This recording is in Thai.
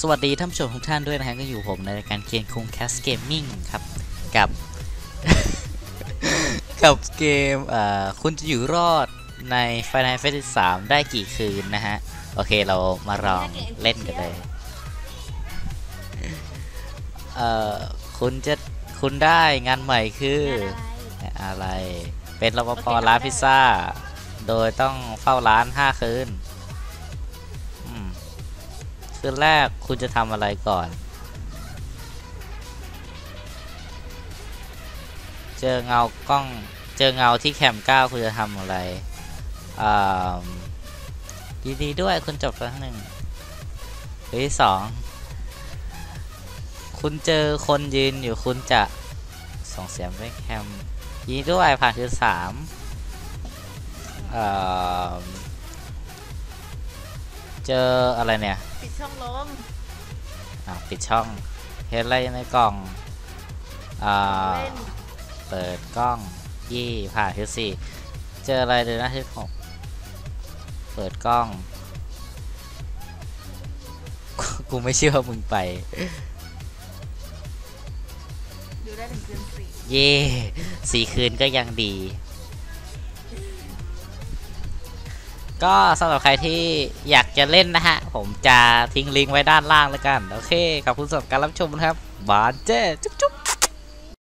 สวัสดีท่านผู้ชมทุกท่านด้วยนะฮะก็อยู่ผมในรายการเกมคงแคสเกมมิ่งครับ กับ กับเกมเอ่อคุณจะอยู่รอดใน Final Fantasy 3ได้กี่คืนนะฮะ โอเคเรามาลองเล่นกันเลย เอ่อคุณจะคุณได้งานใหม่คืองานอะไรอะไร เป็นรปภร้านพิซซ่า โดยต้องเฝ้าร้าน 5 คืนอืม คืนแรกคุณจะทำอะไรก่อน เจอเงากล้องเจอเงาที่แคมเก้าคุณจะทำอะไรอ่ายินดีด้วยคุณจบครั้งหนึ่งหรือสองคุณเจอคนยืนอยู่คุณจะส่งเสียงไปแคมยินดีด้วยผ่านคือสามเอ่อ เจออะไรเนี่ย ปิดช่องลมอะปิดช่องเห็นอะไรในกล่อง อ่า เล่นเปิดกล้องยี่ผ่านคือสี่เจออะไรเดี๋ยวนะที่หกเปิดกล้อง กูกูไม่เชื่อว่ามึงไป ดูได้ถึงคืนสี่เย่สี่คืนก็ยังดี ก็สำหรับใครที่อยากจะเล่นนะฮะ ผมจะทิ้งลิงก์ไว้ด้านล่างแล้วกัน โอเคขอบคุณสำหรับการรับชมนะครับบานเจ้จุ๊บจุ๊บ